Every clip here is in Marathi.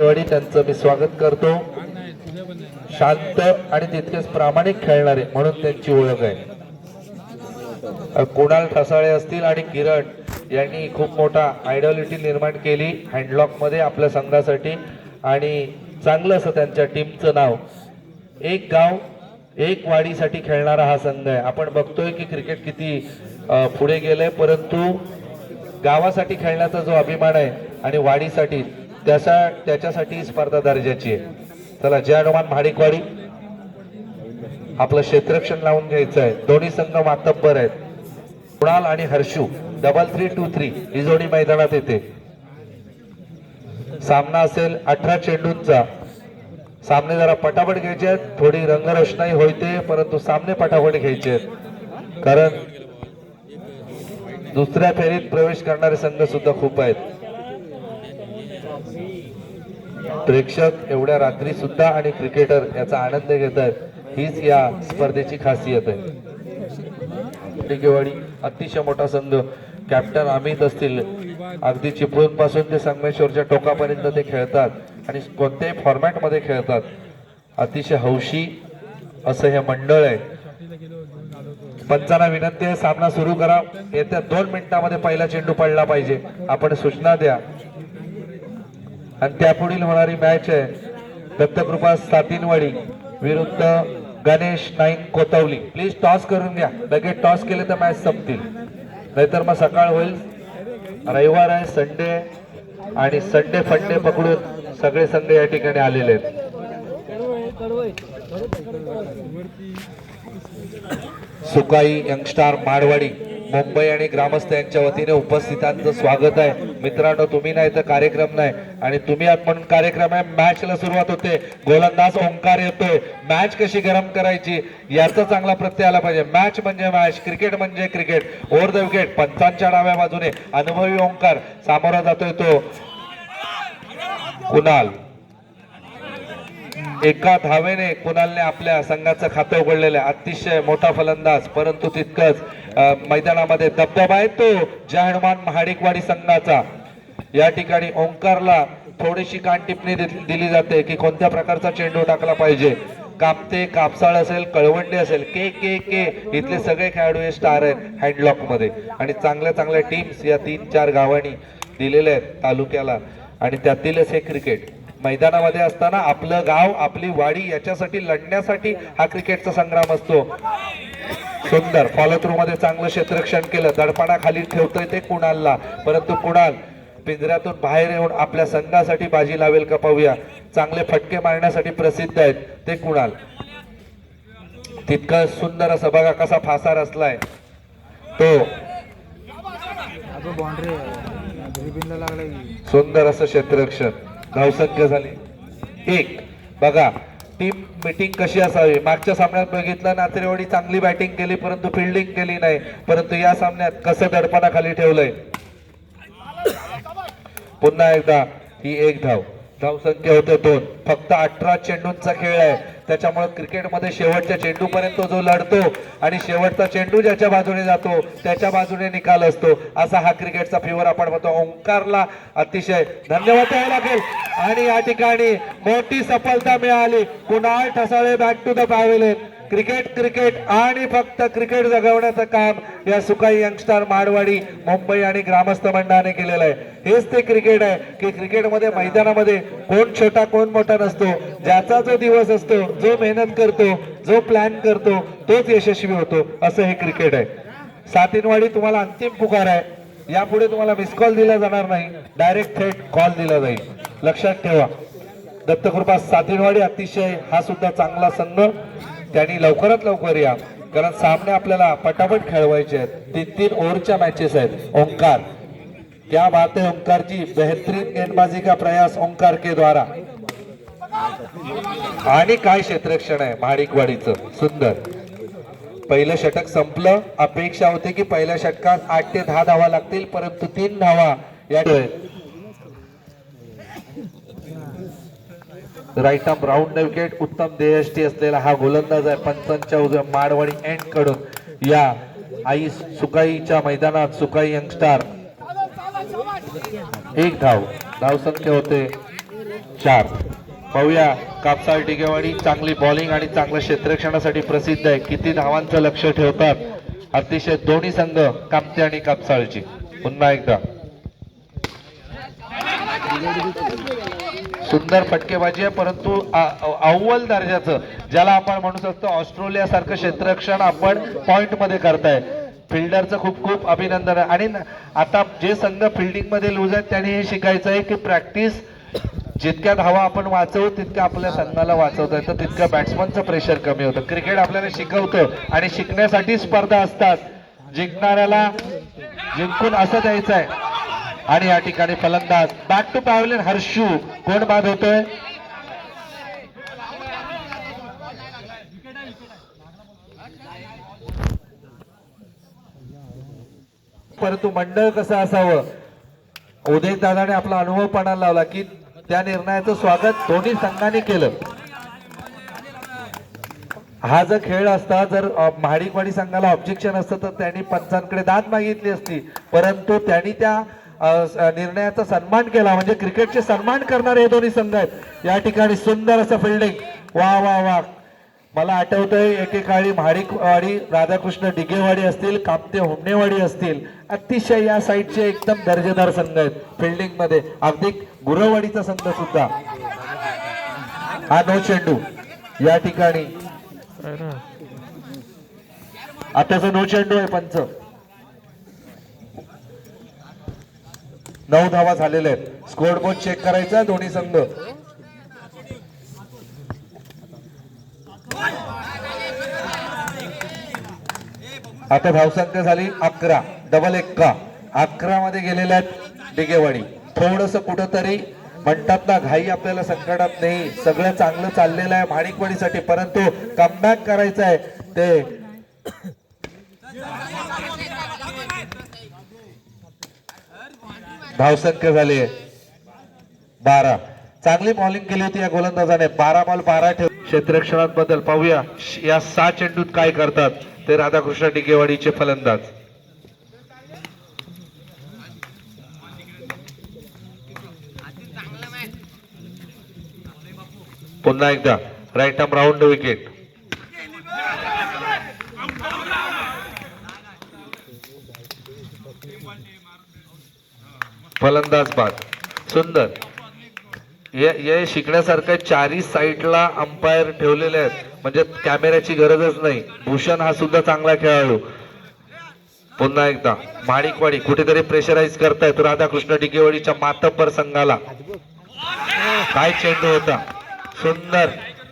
त्यांचं मी स्वागत करतो. शांत आणि तितकेच प्रामाणिक खेळणारे म्हणून त्यांची ओळख आहे. कुणाल ठसाळे असतील आणि किरण यांनी खूप मोठा आयडॉलिटी निर्माण केली हँडलॉकमध्ये आपल्या संघासाठी. आणि चांगलं असं त्यांच्या टीमचं नाव. एक गाव एक वाडीसाठी खेळणारा हा संघ आहे. आपण बघतोय की क्रिकेट किती पुढे गेलंय परंतु गावासाठी खेळण्याचा जो अभिमान आहे आणि वाढीसाठी त्याचा त्याच्यासाठी स्पर्धा दर्जाची आहे. चला जय हनुमान महाडिकवाडी. आपलं क्षेत्रक्षण लावून घ्यायचं आहे. दोन्ही संघ मातब्बर आहेत. कुणाल आणि Harshu double three two three ही जोडी मैदानात येते. सामना असेल अठरा चेंडूंचा. सामने जरा पटापट घ्यायचे आहेत. थोडी रंगरोषणाई होते परंतु सामने पटापट घ्यायचे आहेत. कारण दुसऱ्या फेरीत प्रवेश करणारे संघ सुद्धा खूप आहेत. प्रेक्षक एवढ्या रात्री सुद्धा आणि क्रिकेटर याचा आनंद घेत आहेत. हीच या स्पर्धेची खासियत आहे. टिकेवाडी अतिशय मोठा संघ. कॅप्टन अमित असतील. अगदी चिपळूणपासून ते संगमेश्वरच्या टोकापर्यंत ते खेळतात आणि कोणत्याही फॉर्मॅटमध्ये खेळतात. अतिशय हौशी असं हे मंडळ आहे. पंचांना विनंती आहे सामना सुरू करा. येत्या दोन मिनिटांमध्ये पहिला चेंडू पडला पाहिजे. आपण सूचना द्या. आणि त्यापुढील होणारी मॅच आहे दत्तकृपा सातीनवाडी विरुद्ध गणेश नाईक कोतवली. प्लीज टॉस करून घ्या. लगेच टॉस केले तर मॅच संपतील. नाहीतर मग सकाळ होईल. रविवार आहे संडे आणि संडे फंडे पकडून सगळे संघ या ठिकाणी आलेले आहेत. सुकाई यंगस्टार माडवाडी. मुंबई आणि ग्रामस्थ यांच्या वतीने उपस्थितांचं स्वागत आहे. मित्रांनो तुम्ही नाही तर कार्यक्रम नाही. आणि तुम्ही आहात कार्यक्रम आहे मॅचला सुरुवात होते. गोलंदाज ओंकार येतोय. मॅच कशी गरम करायची? याचा चांगला प्रत्यय आला पाहिजे. मॅच म्हणजे मॅच क्रिकेट म्हणजे क्रिकेट ओव्हर द विकेट पंचांच्या डाव्या बाजूने. अनुभवी ओंकार सामोरा जातोय तो. कुणाल? एका धावेने कुणालने आपल्या संघाचं खातं उघडलेलं आहे. अतिशय मोठा फलंदाज परंतु तितकंच मैदानामध्ये दबदबा आहे तो जय हनुमान महाडिकवाडी संघाचा. या ठिकाणी ओंकारला थोडीशी कानटिपणी टिपणी दिली जाते की कोणत्या प्रकारचा चेंडू टाकला पाहिजे? कापते कापसाळ असेल कळवंडी असेल के के के इथले सगळे खेळाडू हे स्टार आहेत हँडलॉकमध्ये आणि चांगल्या चांगल्या टीम्स या तीन चार गावांनी दिलेल्या आहेत तालुक्याला. आणि त्यातीलच हे क्रिकेट. मैदानामध्ये असताना आपलं गाव आपली वाडी याच्यासाठी लढण्यासाठी हा क्रिकेटचा संग्राम असतो. सुंदर. फॉलो थ्रू मध्ये चांगलं क्षेत्ररक्षण केलं. दडपणाखाली ठेवतोय ते कुणालला. परंतु कुणाल पिंजऱ्यातून बाहेर येऊन आपल्या संघासाठी बाजी लावेल का पाहूया. चांगले फटके मारण्यासाठी प्रसिद्ध आहेत ते कुणाल. तितकं सुंदर असं बघा कसा फासा रचलाय. तो. सुंदर असं क्षेत्ररक्षण. धावसंख्य झाली. एक बघा टीम मिटिंग कशी असावी? मागच्या सामन्यात बघितलं नात्रेवाडी चांगली बॅटिंग केली परंतु फिल्डिंग केली नाही. परंतु या सामन्यात कसं दडपणाखाली ठेवलंय? पुन्हा एकदा ही एक धाव. धावसंख्या होते दोन. फक्त अठरा चेंडूंचा खेळ आहे. त्याच्यामुळे क्रिकेटमध्ये शेवटच्या चेंडूपर्यंत जो लढतो आणि शेवटचा चेंडू ज्याच्या बाजूने जातो त्याच्या बाजूने निकाल असतो असा हा क्रिकेटचा फिवर आपण म्हणतो. ओंकारला अतिशय धन्यवाद द्यावे लागेल. आणि या ठिकाणी मोठी सफलता मिळाली. Kunal Thasale back to the pavilion cricket cricket आणि फक्त क्रिकेट जगवण्याचं काम या सुकाई यंगस्टार माडवाडी मुंबई आणि ग्रामस्थ मंडळाने केलेलं आहे. हेच ते क्रिकेट आहे की क्रिकेटमध्ये मैदानामध्ये कोण छोटा कोण मोठा नसतो. ज्याचा जो दिवस असतो जो मेहनत करतो जो प्लॅन करतो तोच यशस्वी होतो. असं हे क्रिकेट आहे. सातीनवाडी तुम्हाला अंतिम पुकार आहे. यापुढे तुम्हाला मिस कॉल दिला जाणार नाही. डायरेक्ट थेट कॉल दिला जाईल. लक्षात ठेवा. दत्तकृपा सातीनवाडी अतिशय हा सुद्धा चांगला संघ. त्यांनी लवकरात लवकर या. कारण सामने आपल्याला पटापट खेळवायचे आहेत. तीन तीन ओव्हरच्या मॅचेस आहेत. ओंकार. क्या बात है ओंकार जी बेहतरीन गेंदबाजी का प्रयास ओंकार के द्वारा. आणि काय क्षेत्ररक्षण आहे महाडिकवाडीचं. सुंदर. पहिलं षटक संपलं. अपेक्षा होती की पहिल्या षटकात आठ ते दहा धावा लागतील परंतु तीन धावा या राईट आर्म राऊंड विकेट उत्तम देहष्टी असलेला हा गोलंदाज आहे. पंचांच्या उजव्या माडवाडी एंडकडून. या आई सुकाईच्या मैदानात सुकाई यंगस्टार. एक धाव. धाव संख्या होते चार. पाहूया कापसाळ टिकेवाडी. चांगली बॉलिंग आणि चांगलं क्षेत्रक्षणासाठी प्रसिद्ध आहे. किती धावांचं लक्ष ठेवतात? अतिशय दोन्ही संघ कामते आणि कापसाळची. पुन्हा एकदा. सुंदर फटकेबाजी आहे परंतु अव्वल दर्जाचं ज्याला आपण म्हणू शकतो ऑस्ट्रेलिया सारखं क्षेत्ररक्षण आपण पॉइंटमध्ये करताय. फिल्डरचं खूप खूप अभिनंदन. आहे आणि न- आता जे संघ फिल्डिंगमध्ये लूज आहेत त्यांनी हे शिकायचं आहे की प्रॅक्टिस जितक्या धावा आपण वाचवू तितक्या आपल्या संघाला वाचवता येतं तितकं बॅट्समनचं प्रेशर कमी होतं. क्रिकेट आपल्याला शिकवतं आणि शिकण्यासाठी स्पर्धा असतात. जिंकणाऱ्याला जिंकून असं द्यायचं आहे आणि या ठिकाणी फलंदाज बॅक टू पॅव्हलियन हर्षू. कोण बाद होतोय? परंतु मंडळ कसं असावं? उदय दादाने आपला अनुभव पणाला लावला की त्या निर्णयाचं स्वागत दोन्ही संघाने केलं. हा जर खेळ असता जर अ, महाडिकवाडी संघाला ऑब्जेक्शन असतं तर त्यांनी पंचांकडे दाद मागितली असती. परंतु त्यांनी त्या निर्णयाचा सन्मान केला. म्हणजे क्रिकेटचे सन्मान करणारे हे दोन्ही संघ आहेत. या ठिकाणी सुंदर असं फिल्डिंग वा वा वा. मला आठवतंय एकेकाळी महाडिकवाडी राधाकृष्ण डिगेवाडी असतील कामते हुमनेवाडी असतील. अतिशय या साईडचे एकदम दर्जेदार संघ आहेत फिल्डिंगमध्ये. अगदी गुरवाडीचा संघ सुद्धा. हा नो चेंडू या ठिकाणी. आताचा नो चेंडू आहे पंच. नऊ धावा झालेल्या आहेत. स्कोअर बोर्ड चेक करायचा दोन्ही संघ. आता धावसंख्या झाली अकरा. डबल एक्का. अकरा मध्ये गेलेल्या आहेत डिगेवाडी. थोडस कुठंतरी म्हणतात ना घाई आपल्याला संकटात नाही. सगळं चांगलं चाललेलं आहे माणिकवाडीसाठी परंतु कमबॅक करायचं आहे. ते धावसंख्या झाली. बारा. चांगली बॉलिंग केली होती या गोलंदाजाने. बारा बॉल बारा ठेव. क्षेत्ररक्षणात बदल पाहूया. या सहा चेंडूत काय करतात ते राधाकृष्ण डिगेवाडीचे फलंदाज. पुन्हा एकदा. राईट आर्म राऊंड विकेट फलंदाज बाद. सुंदर. हे शिकण्यासारखं चारी साईडला अंपायर ठेवलेले आहेत. म्हणजे कॅमेऱ्याची गरजच नाही. भूषण हा सुद्धा चांगला खेळाडू. पुन्हा एकदा. माणिकवाडी कुठेतरी प्रेशराईज करतायत. राधाकृष्ण डिगेवाडीच्या मातब्बर संघाला. काय चेंडू होता. सुंदर.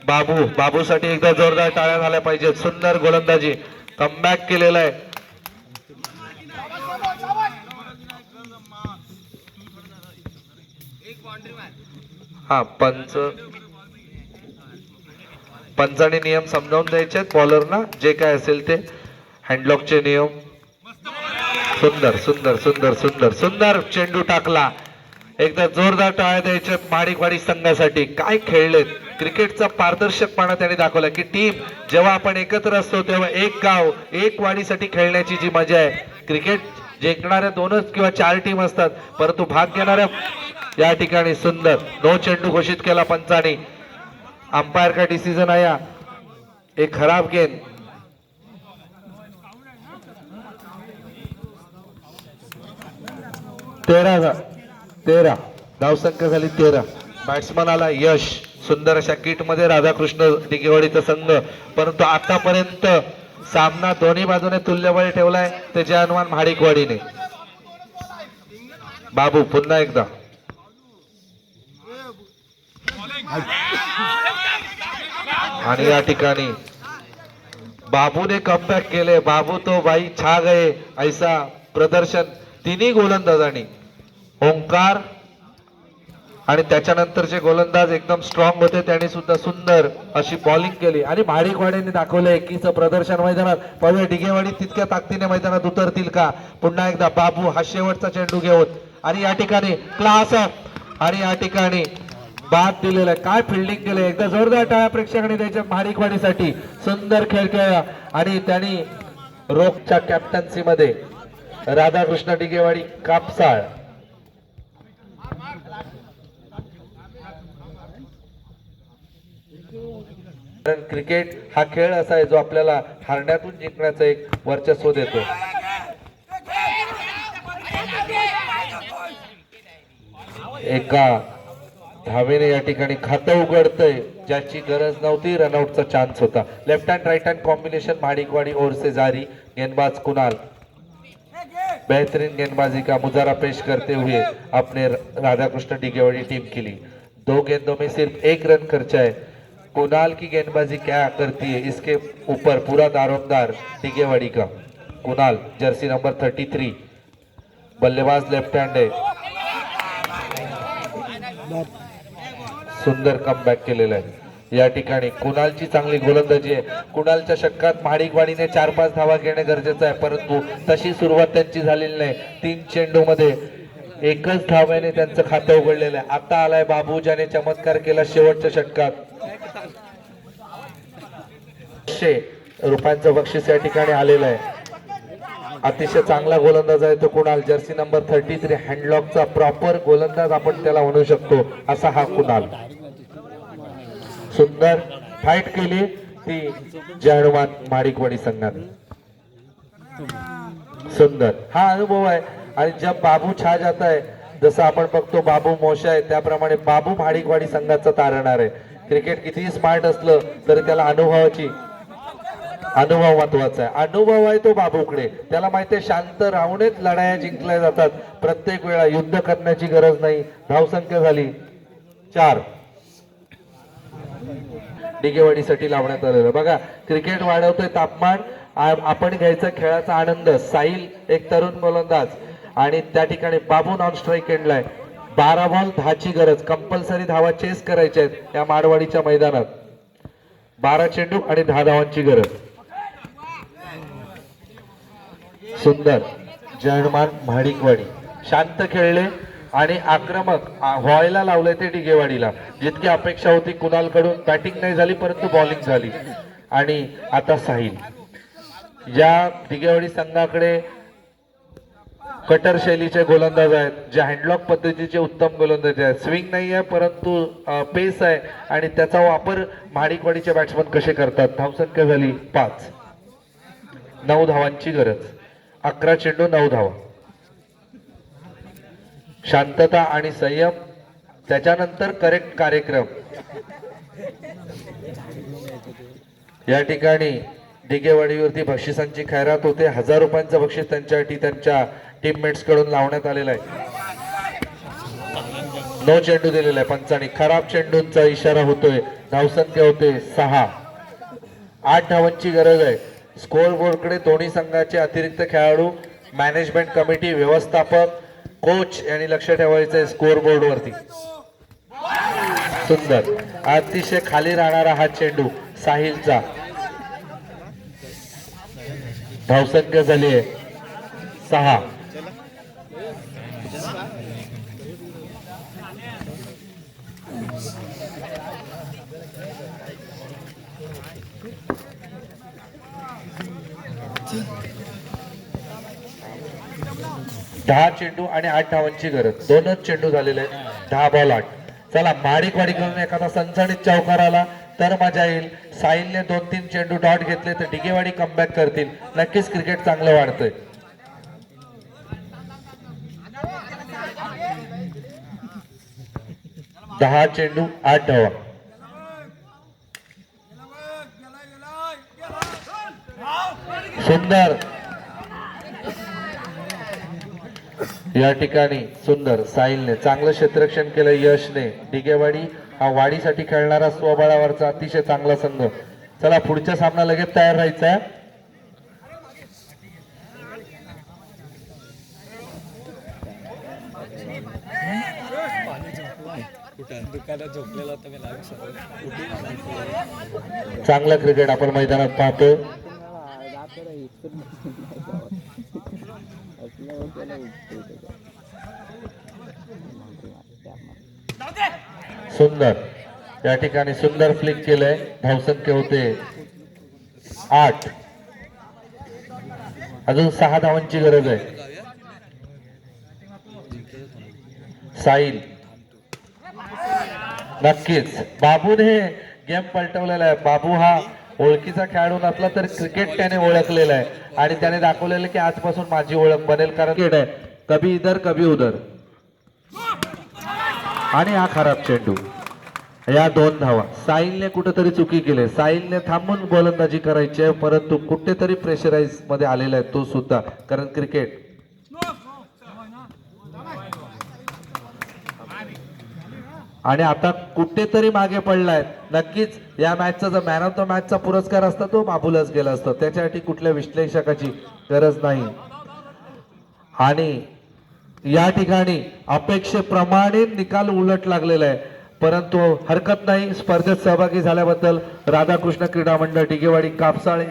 बाबू. बाबूसाठी एकदा जोरदार टाळ्या झाल्या पाहिजेत. सुंदर गोलंदाजी. कमबॅक केलेला आहे. हा पंच. पंचाने नियम समजावून द्यायचे आहेत बॉलरना जे काय असेल ते हँडलॉकचे नियम. सुंदर सुंदर सुंदर सुंदर सुंदर चेंडू टाकला. एकदा जोरदार टाळ्या द्यायच्या माडिकवाडी संघासाठी. काय खेळलेत? क्रिकेटचा पारदर्शकपणा त्याने दाखवला की टीम जेव्हा आपण एकत्र असतो तेव्हा एक गाव एक वाडीसाठी खेळण्याची जी मजा आहे क्रिकेट जिंकणाऱ्या दोनच किंवा चार टीम असतात. परंतु भाग घेणाऱ्या या ठिकाणी सुंदर नो चेंडू घोषित केला पंचाने. अंपायर का डिसिजन आया? एक खराब गेंद. तेरा तेरा. धावसंख्या झाली तेरा. बॅट्समन आला यश. सुंदर अशा किटमध्ये राधाकृष्ण डिगेवाडीचा संघ. परंतु आतापर्यंत सामना दोन्ही बाजूने तुल्यबळी ठेवलाय. ते अनुमान महाडिकवाडीने. बाबू पुन्हा एकदा. आणि या ठिकाणी बाबूने कमबॅक केले. बाबू तो बाई छा गए ऐसा प्रदर्शन. तिन्ही गोलंदाजांनी. ओंकार आणि त्याच्यानंतरचे गोलंदाज एकदम स्ट्रॉंग होते त्यांनी सुद्धा सुंदर अशी बॉलिंग केली. आणि भाडीकवाड्यांनी दाखवलं एकीचं प्रदर्शन मैदानात. पवे डिगेवाडी तितक्या ताकदीने मैदानात उतरतील का? पुन्हा एकदा बाबू हा शेवटचा चेंडू घेऊन. आणि या ठिकाणी क्लास आणि या ठिकाणी बाद दिलेला आहे. काय फिल्डिंग केलं? एकदा जोरदार टाळ्या प्रेक्षकांनी त्याच्या भाडीकवाडीसाठी सुंदर खेळ खेळला. आणि त्यांनी रोखच्या कॅप्टन्सीमध्ये राधाकृष्ण डिगेवाडी कापसाळ. कारण क्रिकेट हा खेळ असा आहे जो आपल्याला हारण्यातून जिंकण्याचं एक वर्चस्व देतो. एका धावेने या ठिकाणी खातं उघडतंय ज्याची गरज नव्हती रनआउटचा चान्स होता. Left hand right hand combination Madikwadi और से जारी गेंदबाज कुणाल? बेहतरीन गेंदबाजी का मुजारा पेश करते हुए अपने राधाकृष्ण डिगेवाड़ी टीम के लिए. दो गेंदों में सिर्फ एक रन खर्चा है. कुणाल की गेंदबाजी क्या करती है? इसके ऊपर पूरा दारोमदार टिगेवाडी का। Kunal jersey number thirty three बल्लेबाज लेफ्ट हँड आहे सुंदर कमबॅक केलेलं आहे। या ठिकाणी कुणालची चांगली गोलंदाजी आहे. कुणालच्या षटकात महाडिकवाडीने चार पाच धावा घेणे गरजेचं आहे परंतु तशी सुरुवात त्यांची झालेली नाही. तीन चेंडूमध्ये एकच धाव्याने त्यांचं खातं उघडलेलं आहे. आता आलाय बाबू ज्याने चमत्कार केला शेवटच्या षटकात. पाचशे रुपयांचं बक्षीस या ठिकाणी आलेलं आहे. अतिशय चांगला गोलंदाज आहे तो Kunal. Jersey number thirty three हँडलॉकचा proper गोलंदाज आपण त्याला म्हणू शकतो असा हा कुणाल. सुंदर फाईट केली ती जय माडिकवाडी संघात सुंदर. हा अनुभव आहे. आणि जब बाबू छा जात आहे जसं आपण बघतो बाबू मोशा आहे त्याप्रमाणे बाबू माडिकवाडी संघाचा तारणार आहे. क्रिकेट कितीही स्मार्ट असलं तरी त्याला अनुभवाची अनुभव महत्त्वाचा आहे. अनुभव आहे तो बाबूकडे. त्याला माहिती आहे शांत राहूनच लढाया जिंकल्या जातात. प्रत्येक वेळा युद्ध करण्याची गरज नाही. धावसंख्या झाली. चार. डिगेवाडीसाठी लावण्यात आलेलं. बघा क्रिकेट वाढवतोय तापमान. आपण घ्यायचा खेळाचा आनंद. साईल एक तरुण गोलंदाज. आणि त्या ठिकाणी बाबू नॉन स्ट्राईक एंडलाय बारा बॉल दहाची गरज. कंपल्सरी धावा चेस करायच्या आहेत या माडवाडीच्या मैदानात. बारा चेंडू आणि दहा धावांची गरज. सुंदर जयमान म्हाडिकवाडी. शांत खेळले आणि आक्रमक व्हायला लावले ते डिगेवाडीला. जितकी अपेक्षा होती कुणालकडून बॅटिंग नाही झाली परंतु बॉलिंग झाली. आणि आता साहिल. या डिगेवाडी संघाकडे कटर शैलीचे गोलंदाज आहेत जे हँडलॉक पद्धतीचे उत्तम गोलंदाज आहेत. स्विंग नाही आहे परंतु पेस आहे आणि त्याचा वापर महाडिकवाडीचे बॅट्समन कसे करतात? धावसंख्या झाली पाच. नऊ धावांची गरज. अकरा चेंडू नऊ धावा. शांतता आणि संयम त्याच्यानंतर करेक्ट कार्यक्रम. या ठिकाणी डिगेवाडीवरती बक्षिसांची खैरात होते. हजार रुपयांचं बक्षीस त्यांच्यासाठी त्यांच्या टीममेट्सकडून लावण्यात आलेलं आहे. नो चेंडू दिलेला आहे पंचाने. खराब चेंडूंचा इशारा होतोय. धावसंख्या होते सहा. आठ धावांची गरज आहे. स्कोर बोर्डकडे दोन्ही संघाचे अतिरिक्त खेळाडू मॅनेजमेंट कमिटी व्यवस्थापक कोच यांनी लक्ष ठेवायचं आहे स्कोर बोर्डवरती सुंदर. अतिशय खाली राहणारा हा चेंडू साहिलचा. धावसंख्या झाली आहे. सहा. दहा चेंडू आणि आठ धावांची गरज. दोनच चेंडू झालेले आहेत. दहा बॉल आठ. चला माडिकवाडी करून एखादा सनसणीत चौकार आला तर मजा येईल. साहिलने दोन तीन चेंडू डॉट घेतले तर डिगेवाडी कमबॅक करतील. नक्कीच क्रिकेट चांगलं वाढतंय. दहा चेंडू आठ धावा. सुंदर. या ठिकाणी सुंदर साहिलने चांगलं क्षेत्ररक्षण केलं. यशने डिगेवाडी हा वाडीसाठी खेळणारा स्वबळावरचा अतिशय चांगला संघ. चला पुढच्या सामना लगेच तयार राहायचा. आहे चांगलं क्रिकेट आपण मैदानात पाहतो सुंदर. या ठिकाणी सुंदर फ्लिक केलंय. धावसंख्या होते आठ. अजून सहा धावांची गरज आहे. साईल नक्कीच. बाबूने गेम पलटवलेला आहे. बाबू हा ओळखीचा खेळाडू नसला तर क्रिकेट त्याने ओळखलेला आहे. आणि त्याने दाखवलेलं की आजपासून माझी ओळख बनेल कारण क्रिकेट आहे कभी इधर कभी उधर. आणि हा खराब चेंडू. या दोन धावा. साहिलने कुठेतरी चुकी केली. साहिलने थांबून गोलंदाजी करायची आहे परंतु कुठेतरी प्रेशराईजमध्ये आलेला आहे तो सुद्धा. कारण क्रिकेट आणि आता कुठेतरी मागे पडलाय. नक्कीच या मॅचचा जर मॅन ऑफ द मॅचचा पुरस्कार असता तो माबूलच गेला असतो. त्याच्यासाठी कुठल्या विश्लेषकाची गरज नाही. आणि या ठिकाणी अपेक्षेप्रमाणे निकाल उलट लागलेला आहे. परंतु हरकत नाही स्पर्धेत सहभागी झाल्याबद्दल राधाकृष्ण क्रीडा मंडळ टिकेवाडी कापसाळे